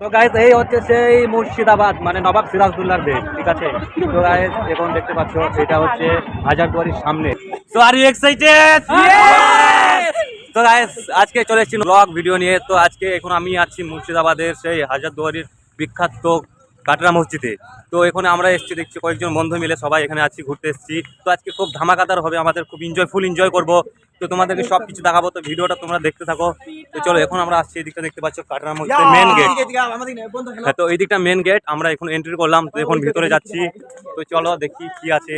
তো গাইজ এই হচ্ছে সেই মুর্শিদাবাদ মানে নবাব সিরাজদুল্লাহর দেশ ঠিক আছে? তো গাইজ এখন দেখতে পাচ্ছ, এটা হচ্ছে হাজারদুয়ারির সামনে। তো আর ইউ তো গাইজ আজকে চলে এসেছি ব্লগ ভিডিও নিয়ে। তো আজকে এখন আমি আছি মুর্শিদাবাদের সেই হাজারদুয়ারির বিখ্যাত কাটরা মসজিদে। তো এখানে আমরা এসেছি, দেখছি কয়েকজন বন্ধু মিলে সবাই এখানে আছি, ঘুরতে এসেছি। তো আজকে খুব ধামাকাদার হবে, আমাদের খুব এনজয় ফুল এনজয় করব। তো তোমাদেরকে সব কিছু দেখাবো তো ভিডিওটা তোমরা দেখতে থাকো। তো চলো এখন আমরা আসছি এদিকটা দেখতে পাচ্ছ কাটার মধ্যে মেন গেট হ্যাঁ তো এই দিকটা মেন গেট আমরা এখন এন্ট্রি করলাম তো এখন ভিতরে যাচ্ছি। তো চলো দেখি কি আছে।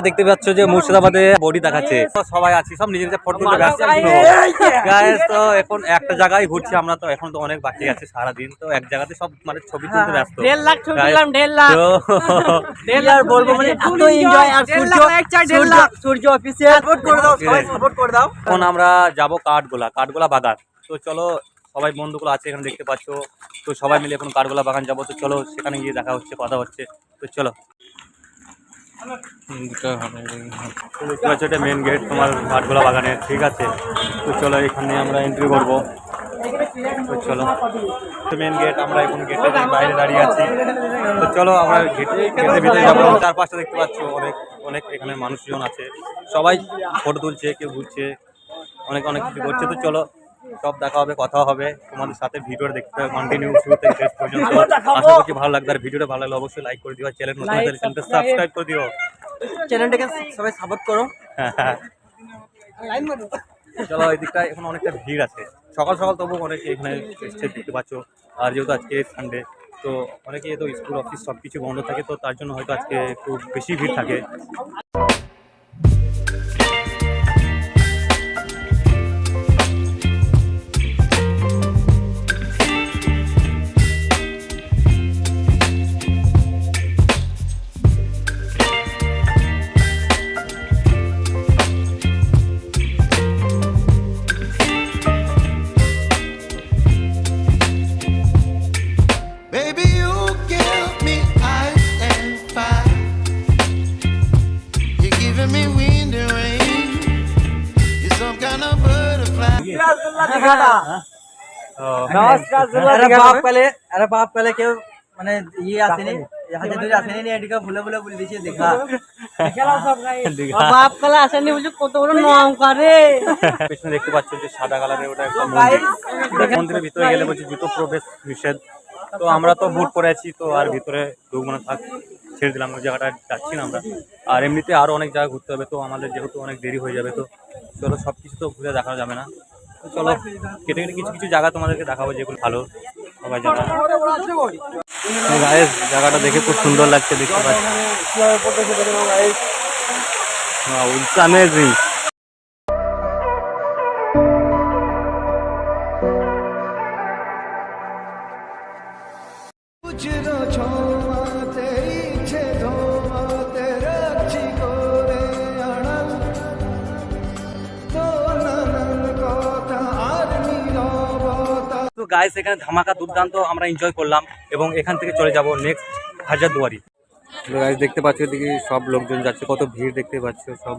তো এরা দেখতে পাচ্ছ যে মুর্শিদাবাদে বডি দেখাচ্ছে। তো সবাই আছি সব নিজের নিজের ফটো তো এখন একটা জায়গায় ঘুরছি আমরা তো এখন তো অনেক বাকি আছে সারাদিন তো এক জায়গাতে সব মানে ছবি তুলতে ব্যস্ত। দেড় লাখ ছবি তুললাম দেড় লাখ। দেড় লাখ বলব মানে এত এনজয় আর সূর্য লাখ like চাই, দেড় সূর্য সূর্য অফিসিয়াল সাপোর্ট করে দাও সবাই সাপোর্ট করে দাও। এখন আমরা যাব কাঠগোলা কাঠগোলা বাগান। তো চলো সবাই বন্ধুগুলো আছে এখানে দেখতে পাচ্ছ। তো সবাই মিলে এখন কাঠগোলা বাগান যাব তো চলো সেখানে গিয়ে দেখা হচ্ছে কথা হচ্ছে। তো চলো। এটা মেন গেট তোমার কাঠগোলা বাগানের। ঠিক আছে। তো চলো, এখানে আমরা এন্ট্রি করব। তো চলো। মেন গেট আমরা এখন গেটের বাইরে দাঁড়িয়ে আছি। তো চলো, আমরা গেটে গেটের ভিতরে যাব। চারপাশটা দেখতে পাচ্ছ, অনেক অনেক এখানে মানুষজন আছে। সবাই ফটো তুলছে, কেউ ঘুরছে, অনেক অনেক কিছু করছে। তো চলো সব দেখা হবে কথা হবে। তোমাদের সাথে ভিডিওটা দেখতে হবে কন্টিনিউ শুরু থেকে শেষ পর্যন্ত। আশা করছি ভালো লাগবে। আর ভিডিওটা ভালো লাগলে অবশ্যই লাইক করে দিও আর চ্যানেল নতুন হলে চ্যানেলটা সাবস্ক্রাইব করে দিও। চ্যানেলটাকে সবাই সাপোর্ট করো। চলো এই দিকটা এখন অনেকটা ভিড় আছে। সকাল সকাল তবু অনেকে এখানে এসছে দেখতে পাচ্ছ। আর যেহেতু আজকে সানডে তো অনেকে তো স্কুল অফিস সব কিছু বন্ধ থাকে তো তার জন্য হয়তো আজকে খুব বেশি ভিড় থাকে। হ্যাঁ, জুতো প্রবেশ নিষেধ। তো আমরা তো বুট পরে আছি তো আর ভিতরে থাক ছেড়ে দিলাম ওই জায়গাটা যাচ্ছি না আমরা। আর এমনিতে আরও অনেক জায়গা ঘুরতে হবে তো আমাদের যেহেতু অনেক দেরি হয়ে যাবে তো সবকিছু তো ঘুরে দেখা যাবে না। চলো কেটে কেটে কিছু কিছু জায়গা তোমাদেরকে দেখাবো যেগুলো ভালো সবাই জায়গা গায়েস জায়গাটা দেখে খুব সুন্দর লাগছে দেখতে পাচ্ছি। অ্যামেজিং গাইস এখানে ধামাকা দুর্দান্ত আমরা এনজয় করলাম এবং এখান থেকে চলে যাব নেক্সট হাজারদুয়ারি। গাইস দেখতে পাচ্ছ এদিকে সব লোকজন যাচ্ছে, কত ভিড় দেখতে পাচ্ছ সব।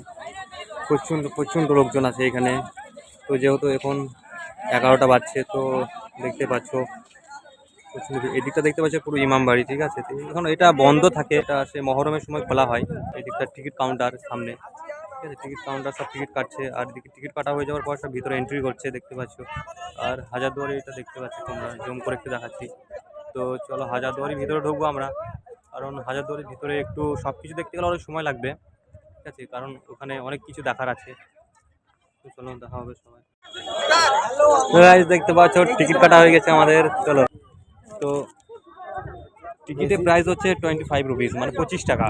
প্রচণ্ড প্রচণ্ড লোকজন আছে এখানে। তো যেহেতু এখন এগারোটা বাজছে, তো দেখতে পাচ্ছ এদিকটা দেখতে পাচ্ছ পুরো ইমাম বাড়ি, ঠিক আছে? এখন এটা বন্ধ থাকে, এটা সে মহরমের সময় খোলা হয়। এদিকটা টিকিট কাউন্টার সামনে। ঠিক আছে টিকিট কাউন্টার সব টিকিট কাটছে, আর টিকিট কাটা হয়ে যাওয়ার পর সব ভিতরে এন্ট্রি করছে, দেখতে পাচ্ছ। আর হাজারদুয়ারি এটা দেখতে পাচ্ছ তোমরা জুম করে একটু দেখাচ্ছি। তো চলো হাজারদুয়ারির ভিতরে ঢুকবো আমরা। কারণ হাজারদুয়ারির ভিতরে একটু সব কিছু দেখতে গেলে অনেক সময় লাগবে, ঠিক আছে? কারণ ওখানে অনেক কিছু দেখার আছে। তো চলো, দেখা হবে সবাই। দেখতে পাচ্ছ টিকিট কাটা হয়ে গেছে আমাদের। চলো। তো টিকিটের প্রাইস হচ্ছে টোয়েন্টি ফাইভ রুপিস মানে পঁচিশ টাকা।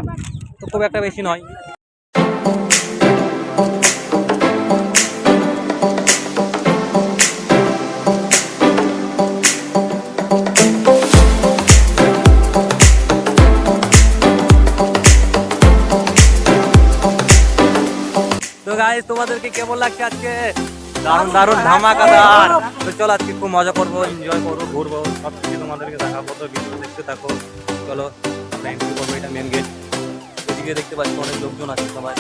তো খুব একটা বেশি নয়। তোমাদেরকে কেমন লাগছে আজকে? দারুণ দারুণ ধামাকাদার। তো চলো আজকে খুব মজা করব এনজয় করব ঘুরবো সব কিছু তোমাদেরকে দেখাবো তো ভিডিও দেখতে থাকো। চলো এন্ট্রি করব এটা মেন গেট এদিকে দেখতে পাচ্ছি অনেক লোকজন আছে সবাই।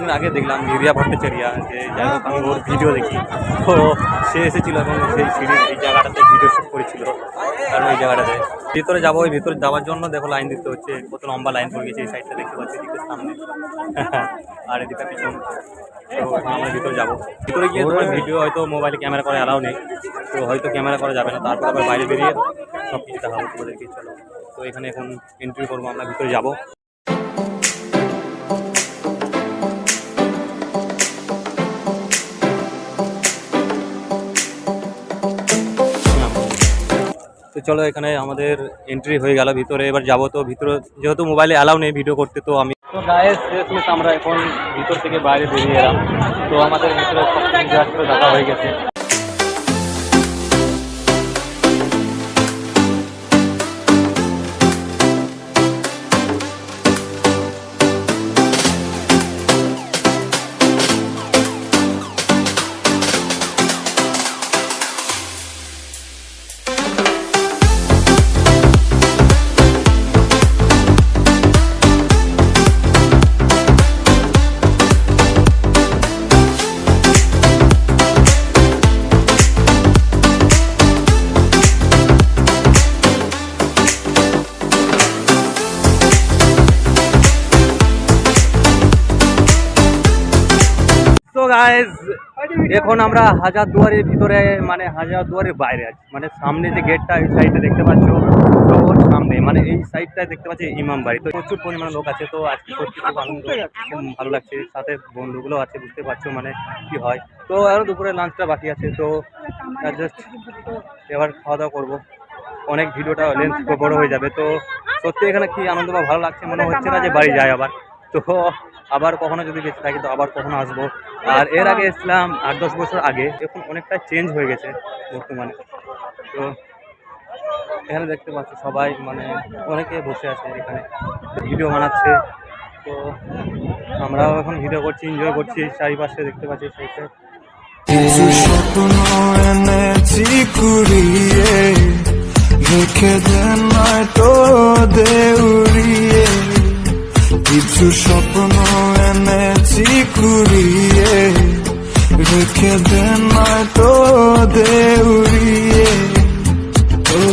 কিছুদিন আগে দেখলাম রিয়া ভট্টাচারিয়া যে যাই আমি ওর ভিডিও দেখি। তো সে এসেছিল এবং সেই সিঁড়ির এই জায়গাটাতে ভিডিও শ্যুট করেছিল। কারণ এই জায়গাটাতে। ভিতরে যাব ওই ভিতরে যাওয়ার জন্য দেখো লাইন দিতে হচ্ছে কত লম্বা লাইন পড়ে গেছে এই সাইডটা দেখতে পাচ্ছি এদিকে সামনে। আর এদিকে পিছন। তো এখন আমরা ভিতরে যাব। ভিতরে গিয়ে তোমার ভিডিও হয়তো মোবাইলে ক্যামেরা করে অ্যালাউ নেই। তো হয়তো ক্যামেরা করা যাবে না তারপর আবার বাইরে বেরিয়ে সব কিছু দেখাবো তোমাদেরকে চলো। তো এখানে এখন এন্ট্রি করব আমরা ভিতরে যাব। চলো এখানে আমাদের এন্ট্রি হয়ে গেল ভিতরে, এবার যাব তো ভিতরে, যেহেতু মোবাইলে অ্যালাউ নেই ভিডিও করতে, তো আমি তো গায়ে শেষমেশ আমরা এখন ভিতর থেকে বাইরে বেরিয়ে এলাম। তো আমাদের ভিতরে সব দেখা হয়ে গেছে। গাইজ এখন আমরা হাজার দুয়ারের ভিতরে মানে হাজার দুয়ারের বাইরে আছি। মানে সামনে যে গেটটা এই সাইডে দেখতে পাচ্ছ তো সামনে। মানে এই সাইডটায় দেখতে পাচ্ছি ইমাম বাড়ি। তো প্রচুর পরিমাণে লোক আছে, তো আজকে সত্যি খুব আনন্দ ভালো লাগছে। সাথে বন্ধুগুলো আছে, বুঝতে পারছ মানে কি হয়। তো এখন দুপুরে লাঞ্চটা বাকি আছে, তো জাস্ট এবার খাওয়া দাওয়া করব। অনেক ভিডিওটা লেন্থ বড় হয়ে যাবে, তো সত্যি এখানে কি আনন্দ বা ভালো লাগছে? মনে হচ্ছে না যে বাড়ি যায় আবার। তো আবার কখনো যদি বেঁচে থাকি তো আবার কখনো আসব। আর এর আগে এসলাম আট দশ বছর আগে, এখন অনেকটা চেঞ্জ হয়ে গেছে বর্তমানে। তো এখানে দেখতে পাচ্ছি সবাই মানে অনেকে বসে আছে এখানে ভিডিও বানাচ্ছে। তো আমরাও এখন ভিডিও করছি এনজয় করছি, চারিপাশে দেখতে পাচ্ছি সাইডে কিছু কিছু স্বপ্ন এনেছি কুড়িয়ে রেখে দেন তো দেউড়িয়ে।